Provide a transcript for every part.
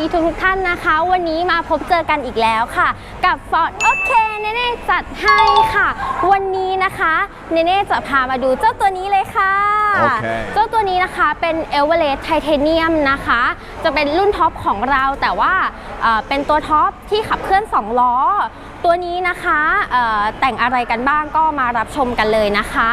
ดีทุกทุกๆท่านนะคะ วันนี้มาพบเจอกันอีกแล้วค่ะ กับ Ford โอเคเนเน่จัดให้ค่ะ วันนี้นะคะเนเน่จะพามาดูเจ้าตัวนี้เลยค่ะโอเคเจ้าตัวนี้นะคะเป็น e v e r e s t Titanium นะคะ จะเป็นรุ่นท็อปของเราแต่ว่าเอ่อเป็นตัวท็อปที่ขับเคลื่อน 2 ล้อ ตัวนี้นะคะเอ่อแต่งอะไรกันบ้างก็มารับชมกันเลยนะคะ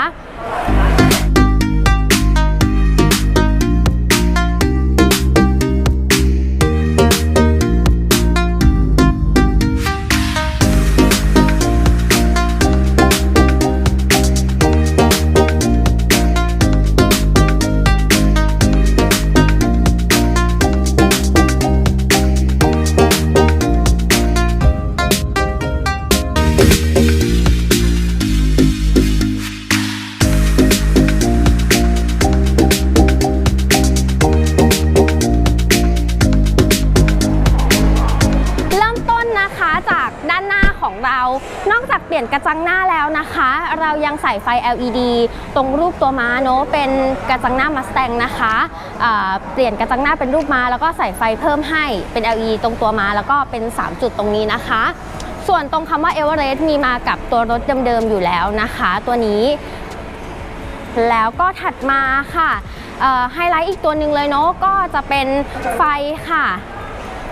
น้าของเรานอกจากเปลี่ยนกระจังหน้าแล้วนะคะ เรายังใส่ไฟ LED ตรงรูปตัวม้าเนอะเป็นกระจังหน้ามาส t ตงนะคะเปลี่ยนกระจังหน้าเป็นรูปม้าแล้วก็ใส่ไฟเพิ่มให้เป็น LED ตรงตัวม้าแล้วก็เป็น 3 จุดตรงนี้นะคะ ส่วนตรงคำว่า e v e r e s t มีมากับตัวรถเดิมๆอยู่แล้วนะคะ ตัวนี้ แล้วก็ถัดมาค่ะไฮไลท์อีกตัวหนึ่งเลยเนาะก็จะเป็นไฟค่ะ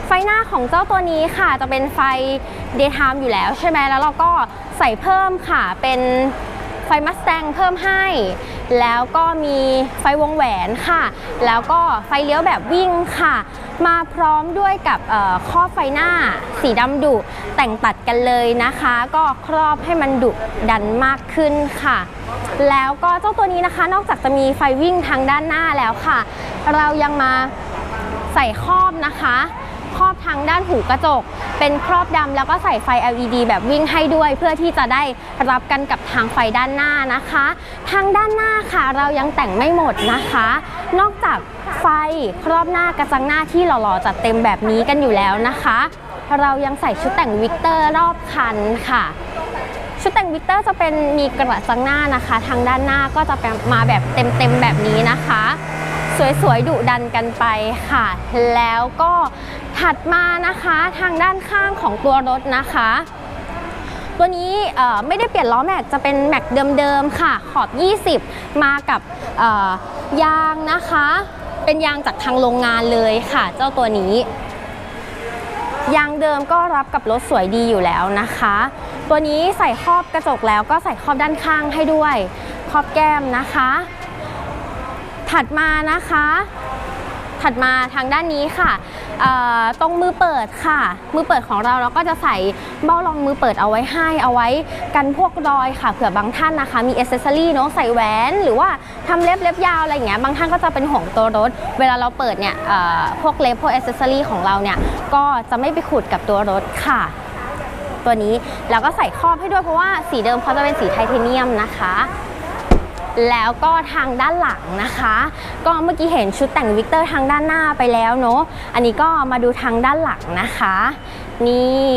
ไฟหน้าของเจ้าตัวนี้ค่ะจะเป็นไฟ daytime อยู่แล้วใช่ไหมแล้วเราก็ใส่เพิ่มค่ะเป็นไฟมัสแตงเพิ่มให้ แล้วก็มีไฟวงแหวนค่ะ แล้วก็ไฟเลี้ยวแบบวิ่งค่ะ มาพร้อมด้วยกับข้อไฟหน้าสีดำดุแต่งตัดกันเลยนะคะ ก็ครอบให้มันดุดันมากขึ้นค่ะ แล้วก็เจ้าตัวนี้นะคะ นอกจากจะมีไฟวิ่งทางด้านหน้าแล้วค่ะ เรายังมาใส่ครอบนะคะ ทางด้านหูกระจก เป็นครอบดำแล้วก็ใส่ไฟ LED แบบวิ่งให้ด้วย เพื่อที่จะได้รับกันกับทางไฟด้านหน้านะคะ ทางด้านหน้าค่ะเรายังแต่งไม่หมดนะคะ นอกจากไฟครอบหน้ากระจังหน้าที่หล่อๆจัดเต็มแบบนี้กันอยู่แล้วนะคะ เรายังใส่ชุดแต่งวิกเตอร์รอบคันค่ะชุดแต่งวิกเตอร์จะเป็นมีกระจังหน้านะคะ ทางด้านหน้าก็จะมาแบบเต็มๆแบบนี้นะคะ สวยๆดุดันกันไปค่ะ แล้วก็ถัดมานะคะทางด้านข้างของตัวรถนะคะ ตัวนี้ไม่ได้เปลี่ยนล้อแม็กจะเป็นแม็กเดิมๆค่ะ ขอบ 20 มากับยางนะคะ เป็นยางจากทางโรงงานเลยค่ะ เจ้าตัวนี้ยางเดิมก็รับกับรถสวยดีอยู่แล้วนะคะ ตัวนี้ใส่ครอบกระจกแล้วก็ใส่ครอบด้านข้างให้ด้วย ครอบแก้มนะคะ ถัดมานะคะ ถัดมาทางด้านนี้ค่ะตรงมือเปิดค่ะ มือเปิดของเราเราก็จะใส่เบ้ารองมือเปิดเอาไว้ให้เอาไว้กันพวกรอยค่ะเผื่อบางท่านนะคะ มีอ c เซสซอรี่เนาะใส่แหวน หรือว่าทำเล็บเล็บยาวอะไรอย่างเงี้ยบางท่านก็จะเป็นห่วงตัวรถ เวลาเราเปิดเนี่ยพวกเล็บพวกอ c เซสซอรี่ของเราเนี่ยก็จะไม่ไปขูดกับตัวรถค่ะ ตัวนี้แล้วก็ใส่ครอบให้ด้วยเพราะว่าสีเดิมเขาจะเป็นสีไทเทเนียมนะคะ แล้วก็ทางด้านหลังนะคะ ก็เมื่อกี้เห็นชุดแต่งวิกเตอร์ทางด้านหน้าไปแล้วเนาะอันนี้ก็มาดูทางด้านหลังนะคะ นี่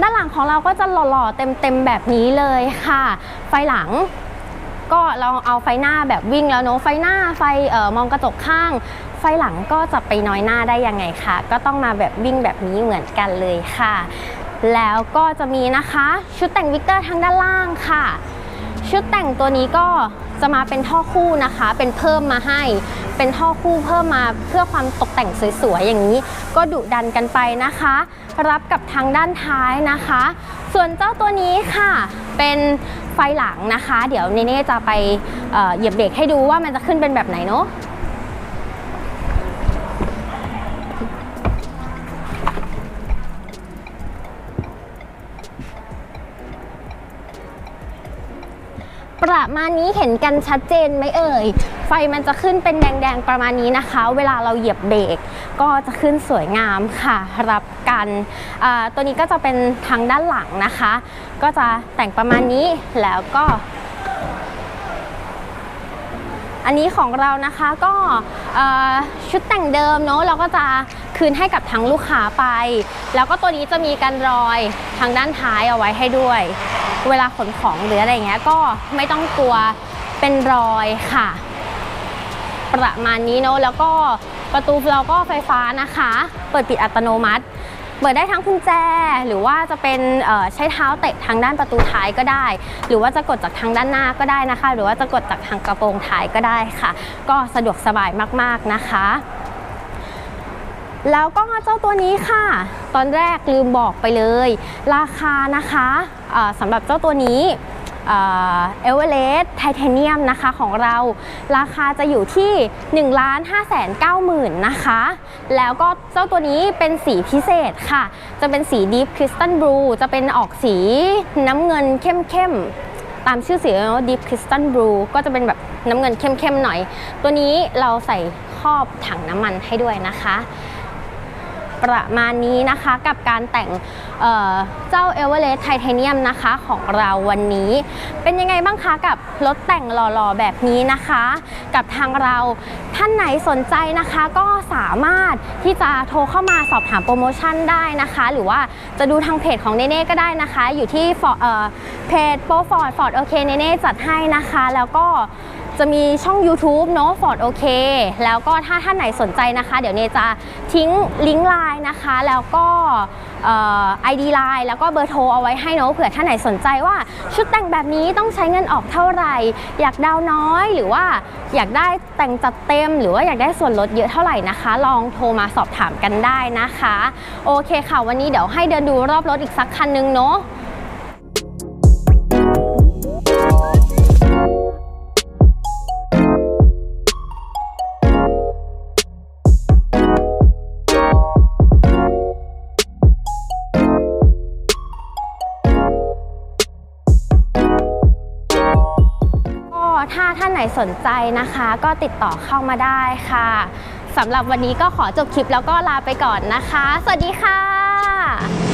ด้านหลังของเราก็จะหล่อๆเต็มๆแบบนี้เลยค่ะ ไฟหลังก็เราเอาไฟหน้าแบบวิ่งแล้วเนาะไฟหน้าไฟเอ่อมองกระจกข้าง ไฟหลังก็จะไปน้อยหน้าได้ยังไงคะก็ต้องมาแบบวิ่งแบบนี้เหมือนกันเลยค่ะ แล้วก็จะมีนะคะชุดแต่งวิกเตอร์ทางด้านล่างค่ะ ชุดแต่งตัวนี้ก็จะมาเป็นท่อคู่นะคะ เป็นเพิ่มมาให้ เป็นท่อคู่เพิ่มมาเพื่อความตกแต่งสวยๆอย่างนี้ ก็ดุดันกันไปนะคะ รับกับทางด้านท้ายนะคะ ส่วนเจ้าตัวนี้ค่ะ เป็นไฟหลังนะคะ เดี๋ยวเนเน่จะไปเอ่อเหยียบเบรกให้ดูว่ามันจะขึ้นเป็นแบบไหนเนาะ ประมาณนี้เห็นกันชัดเจนไหมเอ่ย ไฟมันจะขึ้นเป็นแดงๆประมาณนี้นะคะ เวลาเราเหยียบเบรกก็จะขึ้นสวยงามค่ะ รับกันอ่าตัวนี้ก็จะเป็นทางด้านหลังนะคะ ก็จะแต่งประมาณนี้แล้วก็ อันนี้ของเรานะคะก็อ่อชุดแต่งเดิมเนาะเราก็จะคืนให้กับทางลูกค้าไป แล้วก็ตัวนี้จะมีกันรอยทางด้านท้ายเอาไว้ให้ด้วย เวลาขนของหรืออะไรเงี้ยก็ไม่ต้องกลัวเป็นรอยค่ะ ประมาณนี้เนาะแล้วก็ประตูเราก็ไฟฟ้านะคะ เปิดปิดอัตโนมัติ เปิดได้ทั้งกุญแจ หรือว่าจะเป็นใช้เท้าเตะทางด้านประตูท้ายก็ได้ หรือว่าจะกดจากทางด้านหน้าก็ได้นะคะ หรือว่าจะกดจากทางกระโปรงท้ายก็ได้ค่ะ ก็สะดวกสบายมากๆนะคะ แล้วก็เจ้าตัวนี้ค่ะ ตอนแรกลืมบอกไปเลย ราคานะคะสำหรับเจ้าตัวนี้เอเวอเรสต์ไทเทเนียมนะคะของเราราคาจะอยู่ที่ 1 5 9 0 0 0 0นะคะ แล้วก็เจ้าตัวนี้เป็นสีพิเศษค่ะ จะเป็นสี Deep Crystal Blue จะเป็นออกสีน้ำเงินเข้มๆ ตามชื่อสีแล้ว Deep Crystal Blue ก็จะเป็นแบบน้ำเงินเข้มๆหน่อย ตัวนี้เราใส่ครอบถังน้ำมันให้ด้วยนะคะ ประมาณนี้นะคะกับการแต่งเเจ้า e v e r e s t Titanium นะคะของเราวันนี้ เป็นยังไงบ้างคะกับรถแต่งหล่อๆ แบบนี้นะคะ กับทางเราท่านไหนสนใจนะคะก็สามารถที่จะโทรเข้ามาสอบถามโปรโมชั่นได้นะคะ หรือว่าจะดูทางเพจของเนเน่ก็ได้นะคะ อยู่ที่เเพจโปรฟอร์ดฟอร์ดโอเคเนเน่จัดให้นะคะ แล้วก็ จะมีช่อง YouTube เนาะ Ford OK แล้วก็ถ้าท่านไหนสนใจนะคะ เดี๋ยวเนจะทิ้งลิงก์ไลน์นะคะ แล้วก็อ่อ ID ไลน์แล้วก็เบอร์โทรเอาไว้ให้เนาะเผื่อท่านไหนสนใจว่าชุดแต่งแบบนี้ต้องใช้เงินออกเท่าไหร่ อยากดาวน้อยหรือว่าอยากได้แต่งจัดเต็ม หรือว่าอยากได้ส่วนลดเยอะเท่าไหร่นะคะ ลองโทรมาสอบถามกันได้นะคะ โอเคค่ะ วันนี้เดี๋ยวให้เดินดูรอบรถอีกสักคันนึงเนาะ ไหนสนใจนะคะ ก็ติดต่อเข้ามาได้ค่ะสำหรับวันนี้ก็ขอจบคลิปแล้วก็ลาไปก่อนนะคะ สวัสดีค่ะ